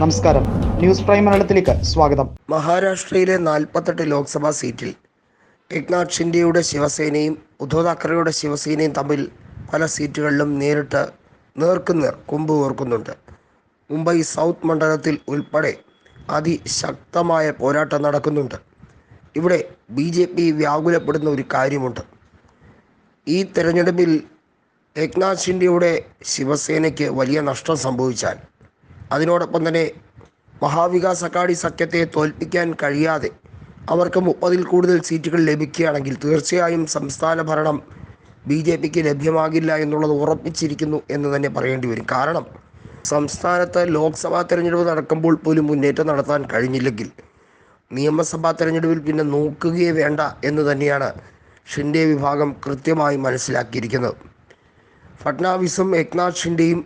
നമസ്കാരം. News prime മലയാളത്തിലേക്ക് സ്വാഗതം. മഹാരാഷ്ട്രയിലെ നാൽപ്പത്തെട്ട് ലോക്സഭാ സീറ്റിൽ ഏക്നാഥ് ഷിൻഡെയുടെ ശിവസേനയും ഉദ്ധവ് താക്കറെയുടെ ശിവസേനയും തമ്മിൽ പല സീറ്റുകളിലും നേരിട്ട് നേർക്കുനേർ കൊമ്പ് കോർക്കുന്നുണ്ട് മുംബൈ സൗത്ത് മണ്ഡലത്തിൽ ഉൾപ്പെടെ അതിശക്തമായ പോരാട്ടം നടക്കുന്നുണ്ട്. ഇവിടെ ബി ജെ പി വ്യാകുലപ്പെടുന്ന ഒരു കാര്യമുണ്ട്. ഈ തെരഞ്ഞെടുപ്പിൽ ഏക്നാഥ് ഷിൻഡെയുടെ ശിവസേനയ്ക്ക് വലിയ നഷ്ടം സംഭവിച്ചാൽ അതിനോടൊപ്പം തന്നെ മഹാവികാസ് അഘാടി സഖ്യത്തെ തോൽപ്പിക്കാൻ കഴിയാതെ അവർക്ക് മുപ്പതിൽ കൂടുതൽ സീറ്റുകൾ ലഭിക്കുകയാണെങ്കിൽ തീർച്ചയായും സംസ്ഥാന ഭരണം ബി ജെ പിക്ക് ലഭ്യമാകില്ല എന്നുള്ളത് ഉറപ്പിച്ചിരിക്കുന്നു എന്ന് തന്നെ പറയേണ്ടി വരും. കാരണം സംസ്ഥാനത്ത് ലോക്സഭാ തെരഞ്ഞെടുപ്പ് നടക്കുമ്പോൾ പോലും മുന്നേറ്റം നടത്താൻ കഴിഞ്ഞില്ലെങ്കിൽ നിയമസഭാ തെരഞ്ഞെടുപ്പിൽ പിന്നെ നോക്കുകയേ വേണ്ട എന്ന് തന്നെയാണ് ഷിൻഡെ വിഭാഗം കൃത്യമായി മനസ്സിലാക്കിയിരിക്കുന്നത്. ഫട്നാവിസും ഏക്നാഥ് ഷിൻഡെയും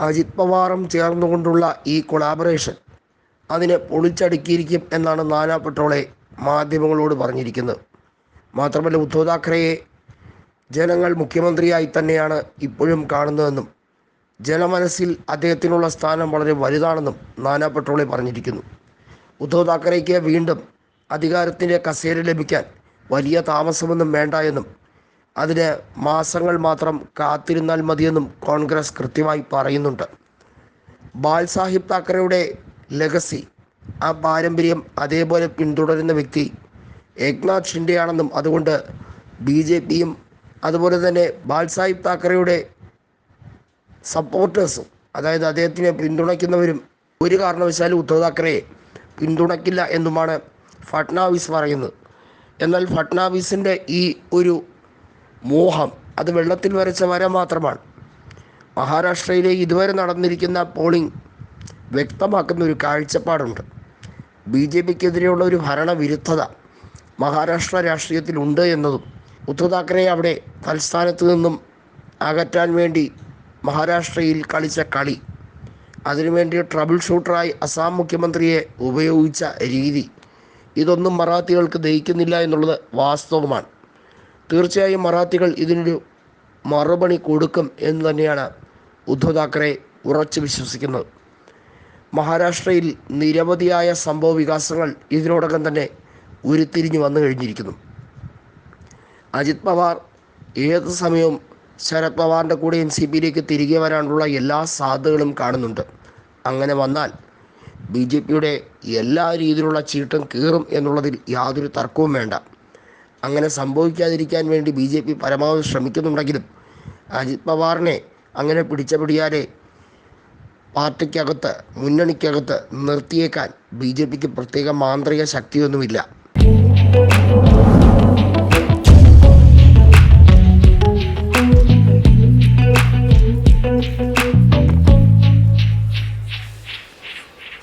അജിത് പവാറും ചേർന്നുകൊണ്ടുള്ള ഈ കൊളാബറേഷൻ അതിനെ പൊളിച്ചടുക്കിയിരിക്കും എന്നാണ് നാനാ പട്ടോളെ മാധ്യമങ്ങളോട് പറഞ്ഞിരിക്കുന്നത്. മാത്രമല്ല ഉദ്ധവ് താക്കറെയെ ജനങ്ങൾ മുഖ്യമന്ത്രിയായി തന്നെയാണ് ഇപ്പോഴും കാണുന്നതെന്നും ജനമനസ്സിൽ അദ്ദേഹത്തിനുള്ള സ്ഥാനം വളരെ വലുതാണെന്നും നാനാ പട്ടോളെ പറഞ്ഞിരിക്കുന്നു. ഉദ്ധവ് താക്കറേക്ക് വീണ്ടും അധികാരത്തിന്റെ കസേര ലഭിക്കാൻ വലിയ താമസമൊന്നും വേണ്ട എന്നും അതിന് മാസങ്ങൾ മാത്രം കാത്തിരുന്നാൽ മതിയെന്നും കോൺഗ്രസ് കൃത്യമായി പറയുന്നുണ്ട്. ബാൽ സാഹിബ് താക്കറയുടെ ലെഗസി ആ പാരമ്പര്യം അതേപോലെ പിന്തുടരുന്ന വ്യക്തി ഏക്നാഥ് ഷിൻഡെയാണെന്നും അതുകൊണ്ട് ബി ജെ പിയും അതുപോലെ തന്നെ ബാൽ സാഹിബ് താക്കറയുടെ സപ്പോർട്ടേഴ്സും അതായത് അദ്ദേഹത്തിനെ പിന്തുണയ്ക്കുന്നവരും ഒരു കാരണവശാലും ഉദ്ധവ് താക്കറയെ പിന്തുണയ്ക്കില്ല എന്നുമാണ് ഫട്നാവിസ് പറയുന്നത്. എന്നാൽ ഫട്നാവിസിന്റെ ഈ ഒരു മോഹം. അത് വെള്ളത്തിൽ വരച്ച വര മാത്രമാണ്. മഹാരാഷ്ട്രയിലെ ഇതുവരെ നടന്നിരിക്കുന്ന പോളിംഗ് വ്യക്തമാക്കുന്ന ഒരു കാഴ്ചപ്പാടുണ്ട്. ബി ജെ പിക്കെതിരെയുള്ള ഒരു ഭരണവിരുദ്ധത മഹാരാഷ്ട്ര രാഷ്ട്രീയത്തിലുണ്ട് എന്നതും ഉദ്ധവ് താക്കറെ അവിടെ തൽസ്ഥാനത്ത് നിന്നും അകറ്റാൻ വേണ്ടി മഹാരാഷ്ട്രയിൽ കളിച്ച കളി. അതിനുവേണ്ടി ട്രബിൾ ഷൂട്ടറായി അസാം മുഖ്യമന്ത്രിയെ ഉപയോഗിച്ച രീതി. ഇതൊന്നും മറാത്തികൾക്ക് ദഹിക്കുന്നില്ല എന്നുള്ളത് വാസ്തവമാണ്. തീർച്ചയായും മറാത്തികൾ ഇതിനൊരു മറുപടി കൊടുക്കും എന്ന് തന്നെയാണ് ഉദ്ധവ് താക്കറെ ഉറച്ചു വിശ്വസിക്കുന്നത്. മഹാരാഷ്ട്രയിൽ നിരവധിയായ സംഭവ വികാസങ്ങൾ ഇതിനോടകം തന്നെ ഉരുത്തിരിഞ്ഞു വന്നു കഴിഞ്ഞിരിക്കുന്നു. അജിത് പവാർ ഏത് സമയവും ശരത് പവാറിന്റെ കൂടെ എൻ സി പിയിലേക്ക് തിരികെ വരാനുള്ള എല്ലാ സാധ്യതകളും കാണുന്നുണ്ട്. അങ്ങനെ വന്നാൽ ബി ജെ പിയുടെ എല്ലാ രീതിയിലുള്ള ചീട്ടും കീറും എന്നുള്ളതിൽ യാതൊരു തർക്കവും വേണ്ട. അങ്ങനെ സംഭവിക്കാതിരിക്കാൻ വേണ്ടി ബി ജെ പി പരമാവധി ശ്രമിക്കുന്നുണ്ടെങ്കിലും അജിത് പവാറിനെ അങ്ങനെ പിടിച്ച പിടിയാലെ പാർട്ടിക്കകത്ത് മുന്നണിക്കകത്ത് നിർത്തിയേക്കാൻ ബി ജെ പിക്ക് പ്രത്യേക മാന്ത്രിക ശക്തിയൊന്നുമില്ല.